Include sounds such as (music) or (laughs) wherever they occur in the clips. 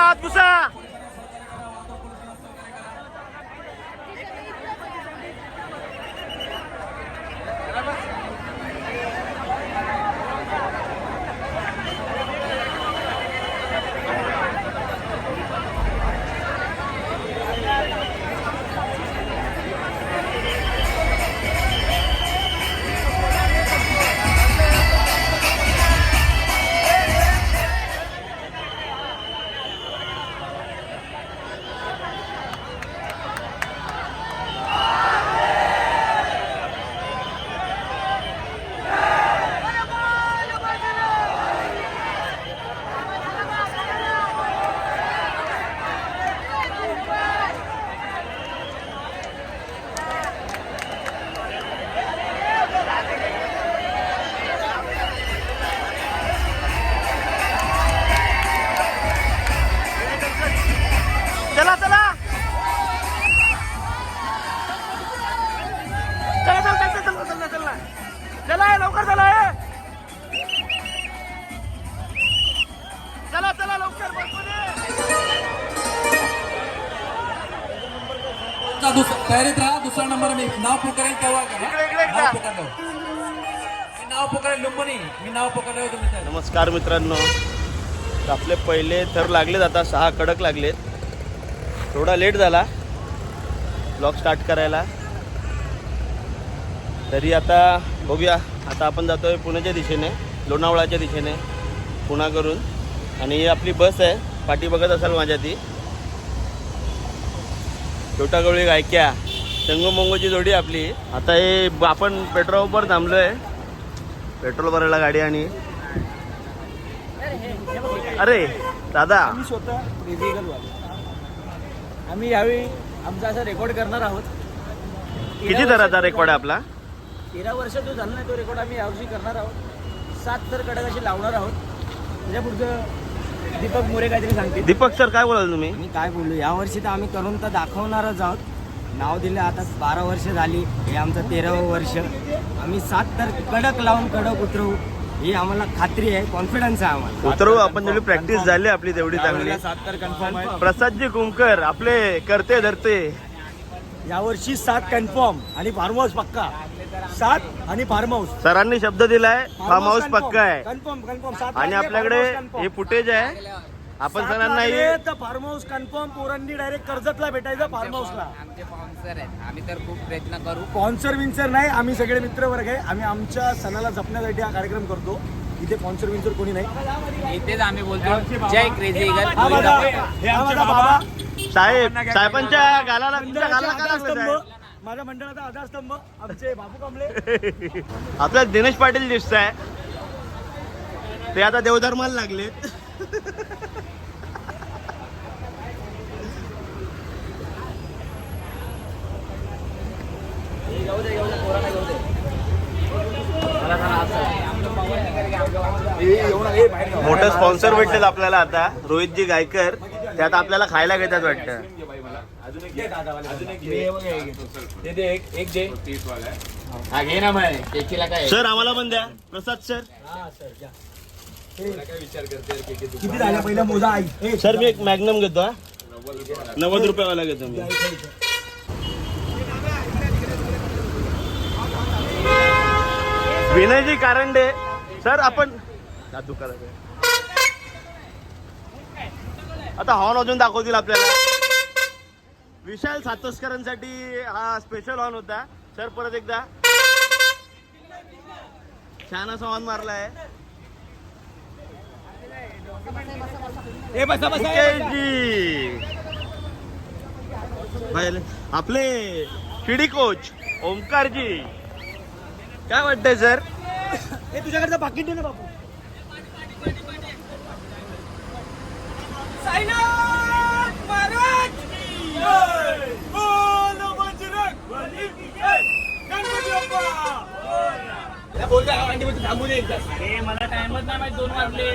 啊不是啊。दुसरा number मी नाव पुकारेल तेव्हा. नाव पुकारलं. मी नाव पुकारेल लुंबनी मी नाव पुकारल्यावर तुम्ही. नमस्कार मित्रांनो. तर आपले पहिले थर लागलेत आता सहा कडक लागलेत. थोडा लेट झाला. ब्लॉग स्टार्ट करायला. तरी आता बघूया. आता आपण जातोय पुण्याच्या दिशेने लोणावळाच्या दिशेने पुणा करून आणि ही आपली बस आहे. पाठी बघत असाल माझ्या ती छोटा गवळी गायक्या. संगमंगोची जोडी आपली. आता हे आपण पेट्रोल पंपवर थांबलोय. पेट्रोल भरायला गाडी आणि अरे दादा. आम्ही स्वतः आम्ही यावेळी आमचा असं रेकॉर्ड करणार आहोत. किती दराचा रेकॉर्ड आहे आपला? तेरा वर्ष जो झाला नाही तो रेकॉर्ड आम्ही यावर्षी करणार आहोत. सात तर कडक असे लावणार आहोत. त्याच्या पुढचं दीपक मोरे काहीतरी सांगतील. दीपक सर काय बोलाल तुम्ही? मी काय बोलू? यावर्षी तर आम्ही करून तर दाखवणारच आहोत. नाव दिलं. आता बारा वर्ष झाली. हे आमचं तेरावं वर्ष. आम्ही सात तर कडक लावून कडक उतरवू. ही आम्हाला खात्री आहे. कॉन्फिडन्स आहे आम्हाला. उतरवू. आपण जेवढी प्रॅक्टिस झाली आपली तेवढी चांगली. सात तर कन्फर्म आहे. प्रसादजी कुमकर आपले करते धरते. यावर्षी सात कन्फर्म आणि फार्म हाऊस पक्का. सात आणि फार्म हाऊस सरांनी शब्द दिलाय फार्म हाऊस पक्का आहे. कन्फर्म कन्फर्म सात आणि आपल्याकडे हे फुटेज आहे. आपण सरांना हे फार्म हाऊस कन्फर्म पोरांनी डायरेक्ट कर्जतला भेटायचं फार्म हाऊसला आमचे स्पॉन्सर आहेत. आम्ही तर खूप प्रयत्न करू. स्पॉन्सर विन्सर नाही आम्ही सगळे मित्र वर्ग आहे. आम्ही आमच्या सणाला जपण्यासाठी हा कार्यक्रम करतो. इथे स्पॉन्सर विन्सर कोणी नाही. इथेच आम्ही बोलतो. जय क्रेझी हा हा बाबा. साहेब साहेबांच्या गालाला तुमच्या गालाला मंडळाचा लागलं आधारस्तंभ. साहेब? माझ्या मंडळाचा आधारस्तंभ. आमचे बाबू कांबळे. (laughs) आपल्याला दिनेश पाटील दिसत आहे ते आता देवधर्माला लागलेत मोठं स्पॉन्सर भेटलेत आपल्याला आता रोहितजी गायकर. त्यात आपल्याला खायला घेतात वाटतं. हा घे ना मग. केकीला काय? सर आम्हाला पण द्या. प्रसाद सर. किती झाल्या पहिल्या मोजा आई? सर मी एक मॅग्नम घेतो नव्वद रुपयावाला घेतो मी. विनयजी कारंडे सर आपण. आता हॉर्न अजून दाखवतील आपल्याला. विशाल सातोसकरांसाठी हा स्पेशल हॉर्न होता. सर परत एकदा. छान असा हॉर्न मारलाय आपले शिडी कोच ओमकारजी. काय वाटतंय सर? (coughs) ए तुझ्याकडचं पाकिट दे ना बापू. मला टाइमच नाही माहिती दोन वाजले.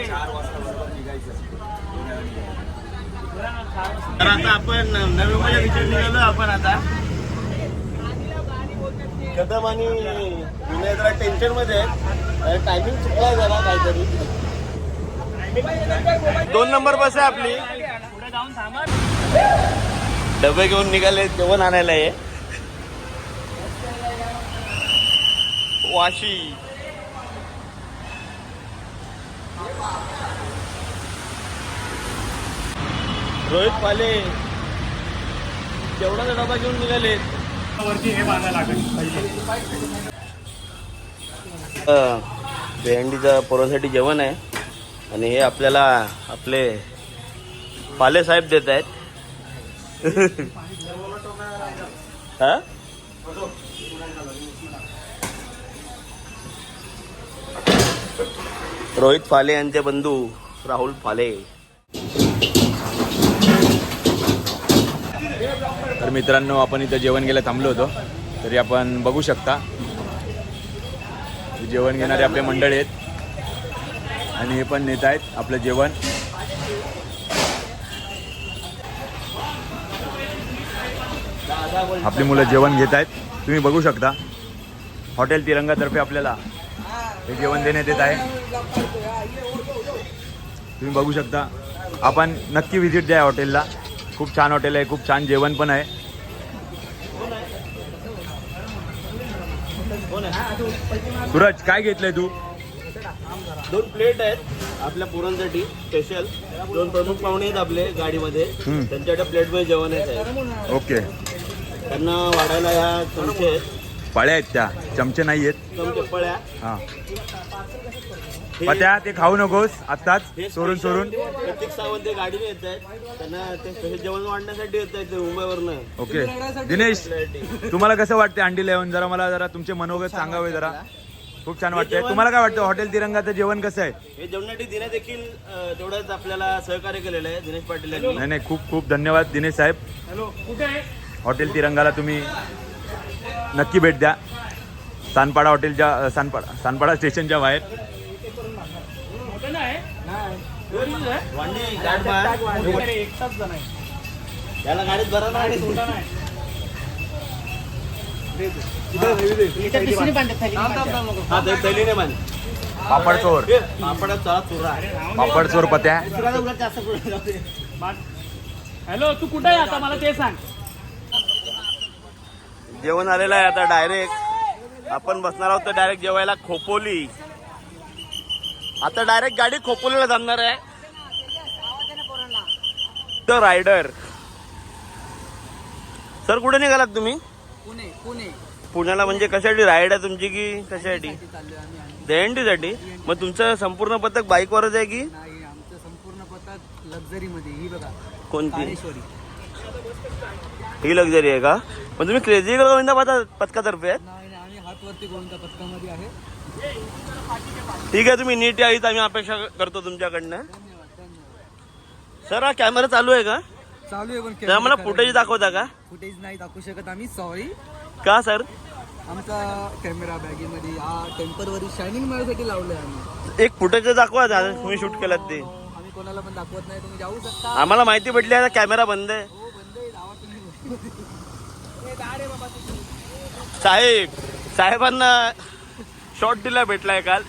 तर आता आपण नवी मुंबईच्या विचार निघालो आपण आता. कदम आणि विनय जरा टेन्शनमध्ये टायमिंग चुकला जरा काहीतरी. दोन नंबर बस आहे आपली. डबे घेऊन निघाले जेवण आणायला आहे वाशी. रोहित पाले जेवणाचा डबा घेऊन निघाले भेंडीचं पोरांसाठी जेवण आहे. आणि हे आपल्याला आपले पाले साहेब देत आहेत. (laughs) हा? रोहित फाले यांचे बंधू राहुल फाले. तर मित्रांनो आपण इथं जेवण घ्यायला थांबलो होतो. तरी आपण बघू शकता. जेवण घेणारे आपले मंडळी आहेत. आणि हे पण नेत आहेत आपलं जेवण. आपली मुलं जेवण घेत आहेत. तुम्ही बघू शकता. हॉटेल तिरंगातर्फे आपल्याला हे जेवण देण्यात येत आहे. तुम्ही बघू शकता. आपण नक्की व्हिजिट द्या हॉटेलला. खूप छान हॉटेल आहे खूप छान जेवण पण आहे. सूरज काय घेतलंय तू? दोन प्लेट आहेत आपल्या पोरांसाठी स्पेशल दोन प्रमुख पाहुणे आहेत आपले गाडीमध्ये. हम्म. त्यांच्याकडे प्लेटमध्ये जेवण आहे. ओके. त्यांना वाढायला ह्या चमचे आहेत. पळ्या आहेत त्या. चमचे नाही आहेत. चमचे पळ्या हे- पत्या ते खाऊ नकोस आत्ताच हे चोरून चोरून प्रतीक सावंत हे गाडीने येत आहेत. त्यांना ते स्पेशल जेवण वाढण्यासाठी येत आहेत ते मुंबईवरनं. ओके. दिनेश तुम्हाला कसं वाटते अंडी लेवन जरा मला जरा तुमचे मनोगत सांगावे जरा. खूप छान वाटतंय. तुम्हाला काय वाटतं? हॉटेल तिरंगाचं जेवण कसं आहे? हे जेवणासाठी दिने देखील अं, तेवढंच आपल्याला सहकार्य केलेलं आहे दिनेश पाटील यांनी. नाही नाही खूप खूप धन्यवाद दिनेश साहेब. हॉटेल तिरंगाला तुम्ही नक्की भेट द्या. सानपाडा हॉटेलच्या अ, सानपाडा सानपाडा स्टेशनच्या बाहेर. गाडीत ना हा ते थैलीने बांध पापड चोर. हे, पापडात चला चुरा. पापड चोर पत्या. चुराला उलट जास्त पुढे जाऊ दे. हॅलो तू कुठे आहे आता? मला ते सांग. जेवण आलेलं आहे आता डायरेक्ट. आपण बसणार आहोत तर डायरेक्ट जेवायला खोपोली. आता डायरेक्ट गाडी खोपोलीला जाणार आहे. द रायडर सर कुठे निघालात तुम्ही? पुणे पुणे. पुण्याला म्हणजे कशासाठी राईड आहे तुमची की कशासाठी? दहीहंडीसाठी मग तुमचं संपूर्ण पथक बाईकवरच आहे की? आमचं संपूर्ण पथक लक्झरी मध्ये ही बघा कोणती? ही लक्झरी आहे का? पण तुम्ही क्रेझी गोविंदा पथक पथकातर्फे आहेत? आम्ही हातवरती गोविंदा पथकामध्ये आहे. ठीक आहे तुम्ही नीट या हीच आम्ही अपेक्षा करतो तुमच्याकडनं. सर हा कॅमेरा चालू आहे का? चालू आहे पण तर आम्हाला फुटेज दाखवता का? फुटेज नाही दाखवू शकत आम्ही सॉरी का सर? आमचा कॅमेरा बॅगेमध्ये हा टेम्परवरी शायनिंग मिळण्यासाठी लावलंय आम्ही. एक फुटेज दाखवा दादा तुम्ही शूट केलात ते. आम्ही कोणाला पण दाखवत नाही तुम्ही जाऊ शकता. आम्हाला माहिती पडली आता कॅमेरा बंद आहे. हो बंद आहे लावा तुम्ही. (laughs) साहेब साहेबांना शॉर्ट दिला भेटलाय काल.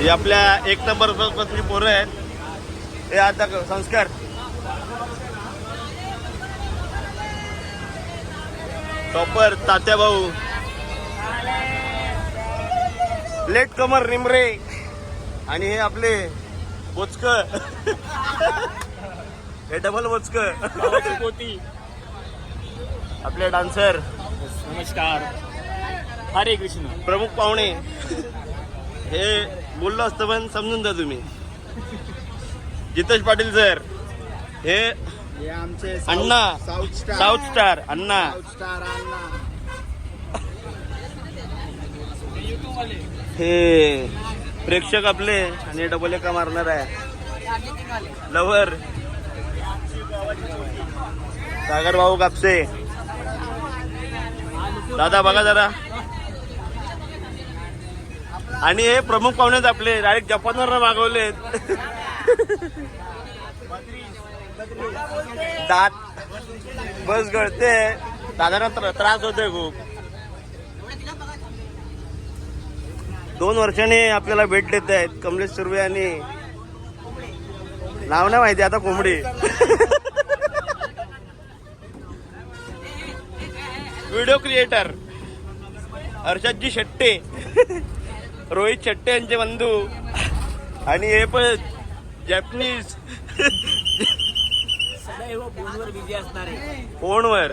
हे आपल्या एक नंबर पोरं आहेत. हे आता संस्कार. टॉपर तात्या भाऊ. लेट कमर निमरे. आणि हे आपले बोचक. हे डबल बोचक. आपले डान्सर नमस्कार. हरे कृष्ण. प्रमुख पाहुणे. हे बोललो असतं पण समजून जा तुम्ही. जितेश पाटील सर हे आमचे Anna south star. Anna. Star Anna. हे प्रेक्षक आपले आणि डबल एका मारणार आहे. लवर सागर भाऊ कापसे. दादा बघा जरा. आणि हे प्रमुख पाहुणेच आपले डायरेक्ट जपानवर मागवलेत दात बस गळते. दादांना त्रास होतोय खूप. दोन वर्षांनी आपल्याला भेट देत आहेत कमलेश सुर्वे आणि नाव नाही माहिती आता कोंबडी. (laughs) Video creator Harshadji Shette. रोहित शेट्टे यांचे बंधू. आणि हे पण जॅपनीज सदैव फोनवर बिझी असणार आहे. फोनवर.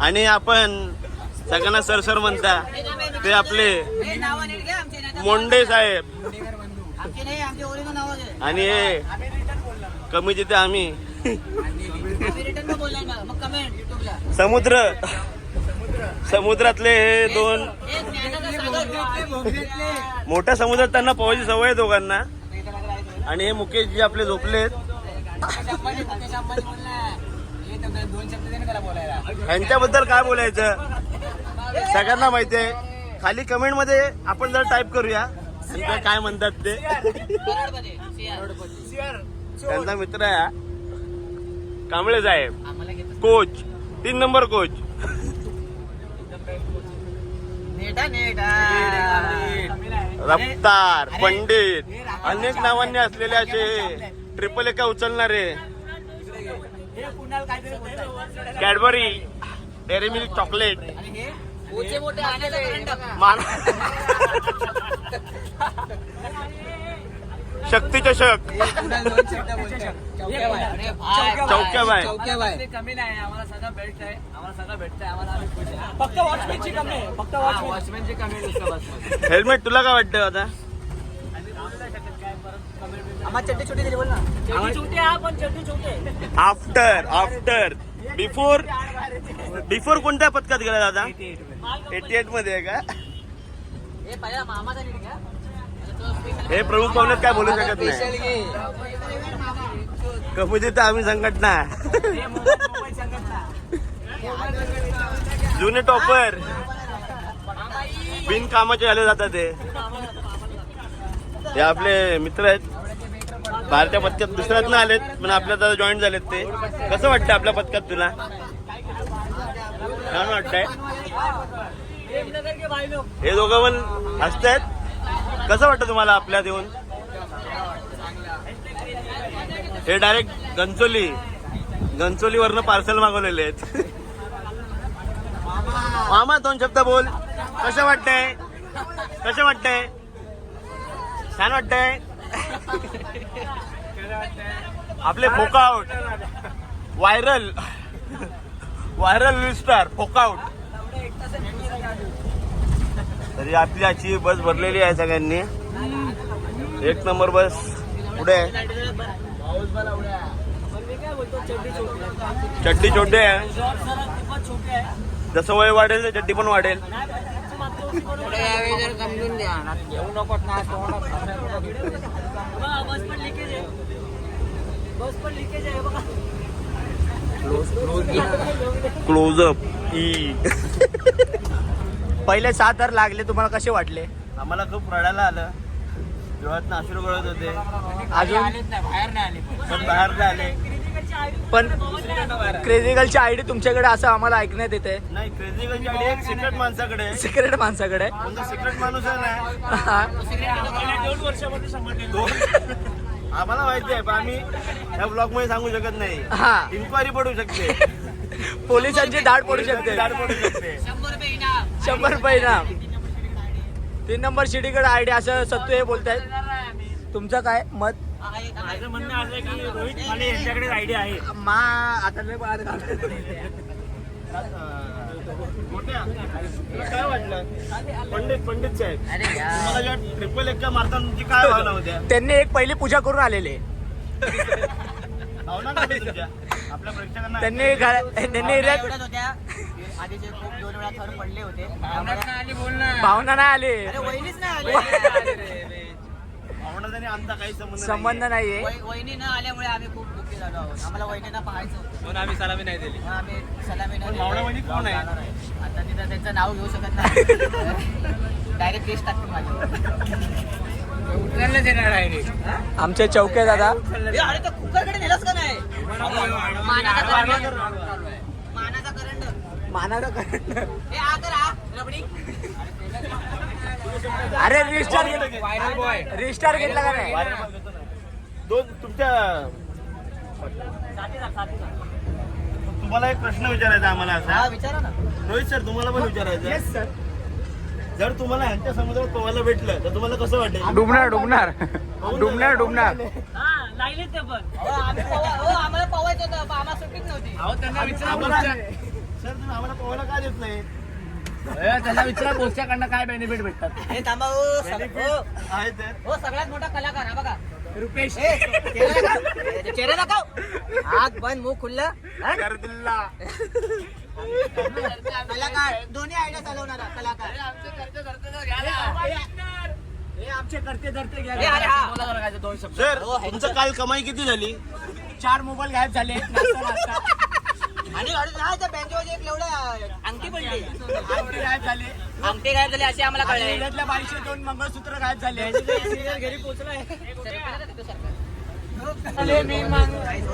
आणि आपण सगळ्यांना सरसर म्हणता ते आपले मोंडे साहेब. आणि हे कमी तिथे आम्ही. समुद्र. समुद्रातले हे दोन मोठ्या समुद्रात त्यांना पोहायची सवय आहे दोघांना. आणि हे मुकेश जी आपले झोपलेत. यांच्याबद्दल काय बोलायचं? सगळ्यांना माहिती आहे. खाली कमेंटमध्ये आपण जर टाईप करूया. काय म्हणतात ते. त्यांचा मित्र आहे हा. कांबळे साहेब. कोच. तीन नंबर कोच. रफ्तार पंडित अनेक नावांनी असलेले असे ट्रिपल एका उचलणारे कॅडबरी डेअरी मिल्क चॉकलेट मान (laughs) (laughs) शक्ती चषक चौक्या बाय कमी नाही आम्हाला सगळं बेल्ट आहे आम्हाला सगळं भेटतंय आम्हाला आम्ही खुश आहे. फक्त वॉचमॅनची कमी आहे फक्त वॉचमॅनची कमी आहे हेल्मेट तुला काय वाटतं आता आफ्टर आफ्टर बिफोर बिफोर कोणत्या पथकात गेला दादा? एटी एटमध्ये आहे का? मामाचा हे प्रमुख पाहुण्यात काय बोलू शकत नाही. कमी आम्ही संघटना. जुने टॉपर. बिन कामाचे आले जातात ते. हे आपले मित्र आहेत. भारतीय पथकात दुसऱ्यात ना आलेत पण आपल्या दादा जॉईन झालेत ते. कसं वाटतं आपल्या पथकात तुला? छान वाटतंय. हे दोघं पण हसतायत. कसं वाटतं तुम्हाला आपल्यात येऊन हे डायरेक्ट गंचोली गंचोली वरनं पार्सल मागवलेले आहेत. मामा दोन शब्द बोल. कसं वाटतंय? कसं वाटतंय? छान वाटतंय? आपले फोकआउट व्हायरल व्हायरल स्टार फोकआउट तरी आपली आजची बस भरलेली आहे सगळ्यांनी. एक नंबर बस पुढे आहे. चड्डी छोटे आहे. जसं वय वाढेल तर चड्डी पण वाढेल. बस पण लिकेज आहे. बस पण लिकेज आहे बघा. Close up (laughs) (laughs) E. पहिले सात तर लागले तुम्हाला कसे वाटले? आम्हाला खूप रडायला आलं. डोळ्यात अश्रू गळत होते. अजून? पण. बाहेर नाही आले. पण क्रेझिकलची आयडी तुमच्याकडे असं आम्हाला ऐकण्यात येते नाही क्रेझी गंजी आली एक सिक्रेट माणसाकडे. आहे. सिक्रेट माणसाकडे. कोणता सिक्रेट माणूस आहे. ना हा. दोन आम्हाला माहिती आहे पण आम्ही या ब्लॉगमध्ये सांगू शकत नाही. हा. इन्क्वायरी पडू शकते. (laughs) पोलिसांची दाढ पडू शकते. दाढ पडू शकते. शंभर रुपये ना तीन नंबर शिडीकडे आयडी असं सत्तू हे बोलतायत. तुमचं काय? मत? माझं म्हणणं असं आहे की रोहित माने यांच्याकडे आयडिया आहे. मा आता लय बाद घालतोय. मोठ्या तुला काय वाटलं पंडित पंडित साहेब तुम्हाला जेव्हा ट्रिपल एक मारताना तुमची काय भावना होत्या? त्यांनी एक पहिली पूजा करून आलेले. भावना काय आपल्या प्रेक्षकांना त्यांनी त्यांनी एरियात आधीचे खूप दोन वेळा थर पडले होते भावना नाही आले अरे वहिनीच नाही आले. आवडत आमचा काही संबंध संबंध नाहीये. वह- वहिनी न आल्यामुळे आम्ही खूप दुःखी झालो आहोत. आम्हाला वहिनींना पाहायचं आम्ही सलामी नाही दिली. आम्ही सलामी नाही. आता तिथं त्यांचं नाव घेऊ शकत नाही. डायरेक्ट केस माझ्यावर. आमचे चौके दादा. अरे तर कुकरकडे नेलास का नाही? मानाडा ए आ कर आ रबडी. अरे रिस्टार रिस्टार घेतला का नाही? दोन तुमच्या तुम्हाला एक प्रश्न विचारायचा आम्हाला हा असा विचारा ना. रोहित सर तुम्हाला पण विचारायचं सर जर तुम्हाला ह्यांच्या समुद्रात पोहायला भेटलं तर तुम्हाला कसं वाटेल? डुबणार डुबणार. डुबणार डुबणार. हो, आम्ही पोवा- हो, आम्हाला पोवायचं होतं पण आम्हाला सुट्टीच नव्हती. सर तुम्ही आम्हाला पोहायला का देत नाही? ए, त्यांना विचारा बोलच्याकडनं काय बेनिफिट भेटतात? हे थांबा हो सग- हो आहे तर हो सगळ्यात मोठा कलाकार हा बघा. रुपेश. ए, चेहरा दाखव. चेहरा दाखव. आग बंद मुख खुल्लं. हा? कलाकार दोन्ही आयडिया चालवणारा कलाकार. हे आमचे करते धरते ए, अरे हा. बोला जरा काय ते दोन शब्द. सर हो, ह्यांचं- तुमचं काल कमाई किती झाली? चार मोबाईल गायब झाले. आणि अरे नाही त्या बँकेवर एक एवढं अंगठी पडली. अंगठी गायब झाले. अंगठी गायब झाली असे आम्हाला आणि कळले उलटल्या बाईचे दोन मंगळसूत्र गायब झाले. घरी पोहोचलोय.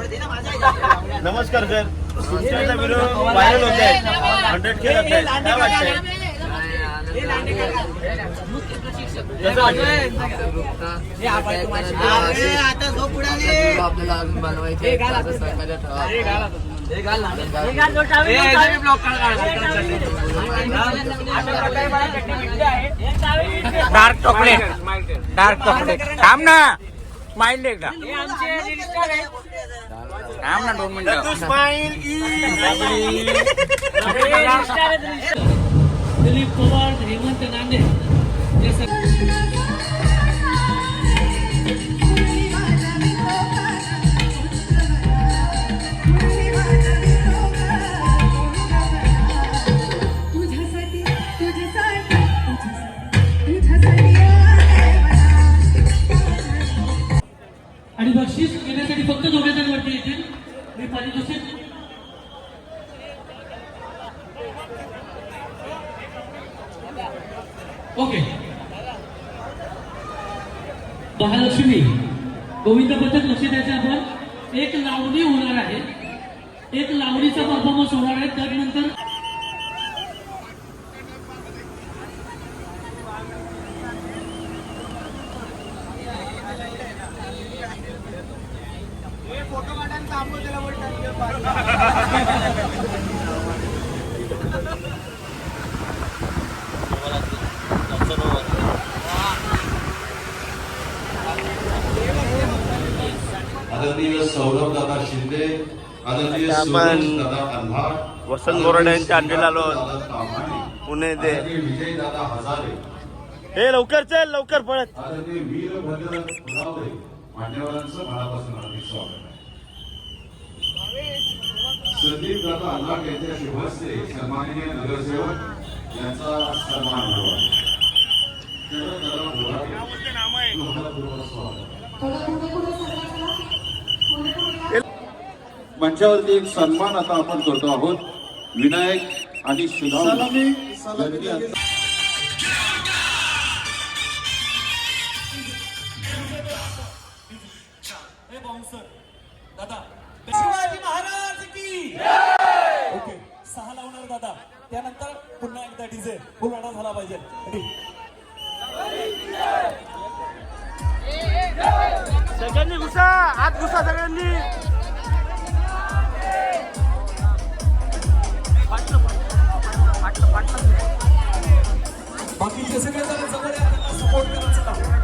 दे ना माझा नमस्कार सर. तुमच्या व्हिडिओ व्हायरल होत आहे हंड्रेड के जात आहेत. काय वाटतंय? कसं वाटतंय? अरे, आता झोप उडाली. आपल्याला अजून बनवायचे डार्क चॉकलेट. Dark chocolate. थांब ना. माइंड एकदा. थांब ना दोन मिनिटं. स्माईल दिलीप पवार हेमंत नांदे. आदरणीय सौरभ दादा शिंदे आदरणीय दादा वसंत बोराडे यांच्या अंडीला आलो पुणे ते विजय दादा हजारे हे लवकर चल लवकर पळत. आदरणीय वीरभद्र फुलावरे मान्यवरांचं मनापासून हार्दिक स्वागत आहे. संदीप दादा यांच्या शुभहस्ते सन्माननीय नगरसेवक यांचा सन्मान मंचावरती एक सन्मान आता आपण करतो आहोत. विनायक आणि सुधा शिवाजी महाराज की ओके सहा लावणार दादा. त्यानंतर पुन्हा एकदा डीजे झाला पाहिजे. सगळ्यांनी घुसा. आत घुसा सगळ्यांनी. बाकीचे सगळे जण जवळ सपोर्ट करायचा I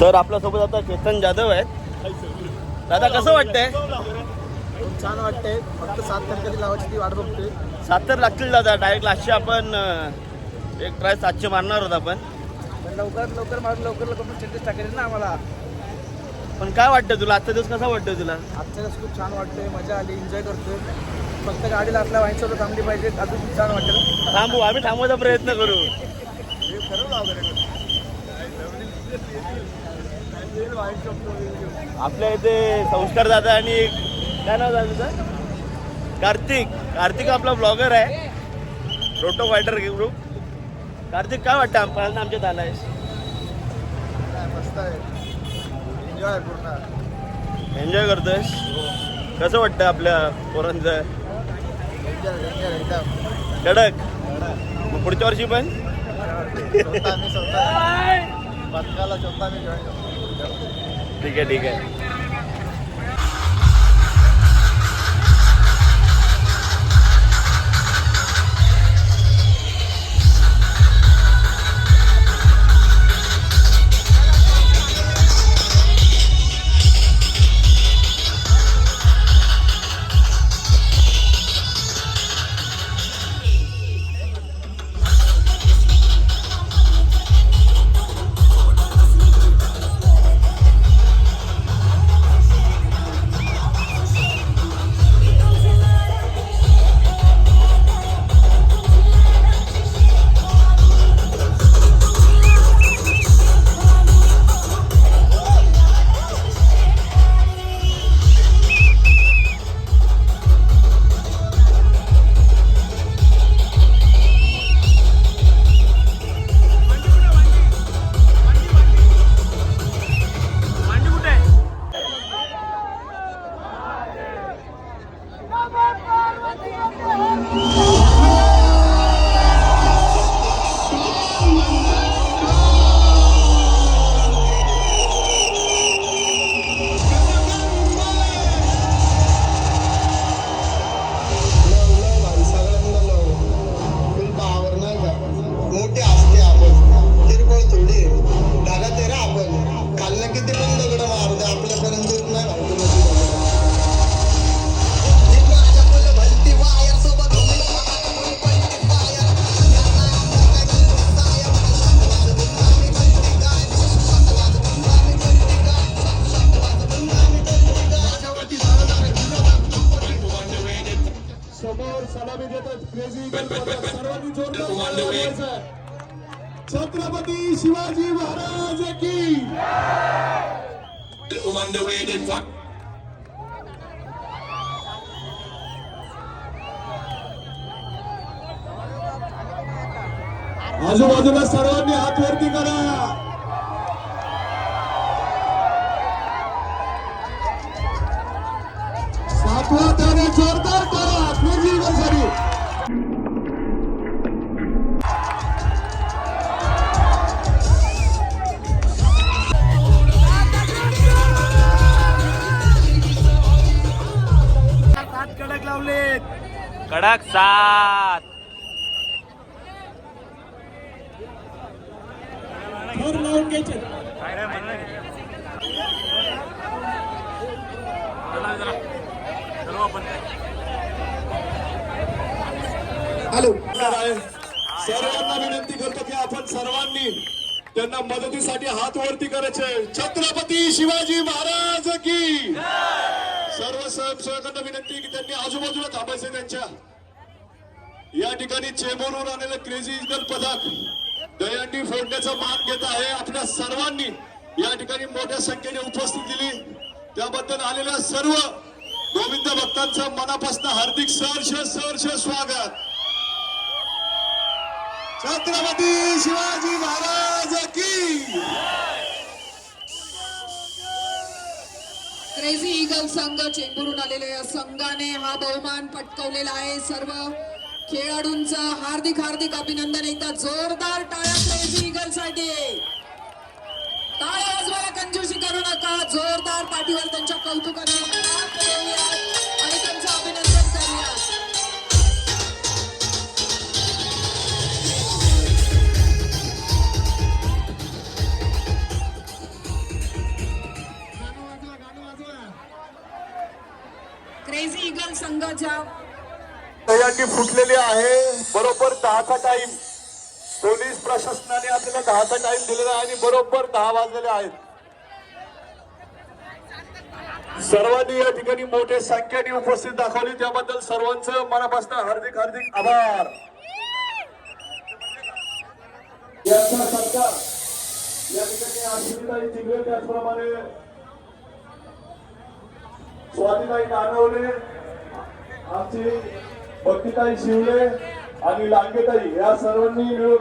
तर आपल्यासोबत आता चेतन जाधव आहेत. दादा कसं वाटतंय? छान वाटतंय. फक्त सात तारखेची लावायची ती वाट बघतोय. सात तर लागतील दादा. डायरेक्ट लास्टचे आपण एक ट्राय सातशे मारणार होता आपण. पण लवकरात लवकर मारून लवकर लवकर चेंजेस टाकेल ना आम्हाला. पण काय वाटतं तुला? आजचा दिवस कसा वाटतोय तुला? आजच्या दिवस खूप छान वाटतोय. मजा आली. एन्जॉय करतोय. फक्त गाडीला आपल्या वाईनसोबत थांबली पाहिजे. अजून खूप छान वाटेल. थांबू आम्ही थांबवायचा प्रयत्न करू. आपल्या इथे संस्कार दादा आणि एक काय नाव दादा तुझं? कार्तिक. कार्तिक आपला ब्लॉगर आहे. रोटो फायटर ग्रुप कार्तिक काय वाटतं? आम- पहिल्यांदा आमच्यात आलाय मस्त आहे एन्जॉय पूर्ण. एन्जॉय करतोय कसं वाटतं आपल्या पोरांचं? कडक मग पुढच्या वर्षी पण? ठीक आहे ठीक आहे. कडक सात. हॅलो. सर्वांना विनंती करतो की आपण सर्वांनी त्यांना मदतीसाठी हात वरती करायचे. छत्रपती शिवाजी महाराज की सर्व स्वयंसेवकांना विनंती की त्यांनी आजूबाजूला थांबायचे त्यांच्या. या ठिकाणी चेंबूरहून आलेलं क्रेझी इगल पथक दहीहंडी फोडण्याचा मान घेत आहे. आपल्या सर्वांनी या ठिकाणी मोठ्या संख्येने उपस्थित दिली. त्याबद्दल आलेल्या सर्व गोविंद भक्तांचं मनापासून हार्दिक सहर्ष सहर्ष स्वागत. छत्रपती शिवाजी महाराज की! क्रेझी ईगल संघ चेंबूरून आलेले या संघाने हा बहुमान पटकवलेला आहे. सर्व खेळाडूंचं हार्दिक हार्दिक अभिनंदन. एकदा जोरदार टाळ्या क्रेझी ईगलसाठी टाळ्या वाजवायला कंजूशी करू नका. जोरदार पाठीवर त्यांच्या कौतुकाने. संघाच्या फुटलेली आहे. बरोबर दहाचा टाइम. पोलीस प्रशासनाने आपल्याला दहाचा टाइम दिलेला आहे आणि बरोबर दहा वाजलेले आहेत. सर्वांनी या ठिकाणी मोठ्या संख्येने उपस्थित दाखवली. त्याबद्दल सर्वांचं मनापासून हार्दिक हार्दिक आभार. यांचा सत्कार या ठिकाणी आश्विताई चिगळे त्याचप्रमाणे स्वातीताई नानवले आमची भक्तीताई शिवले आणि लांगेताई या सर्वांनी मिळून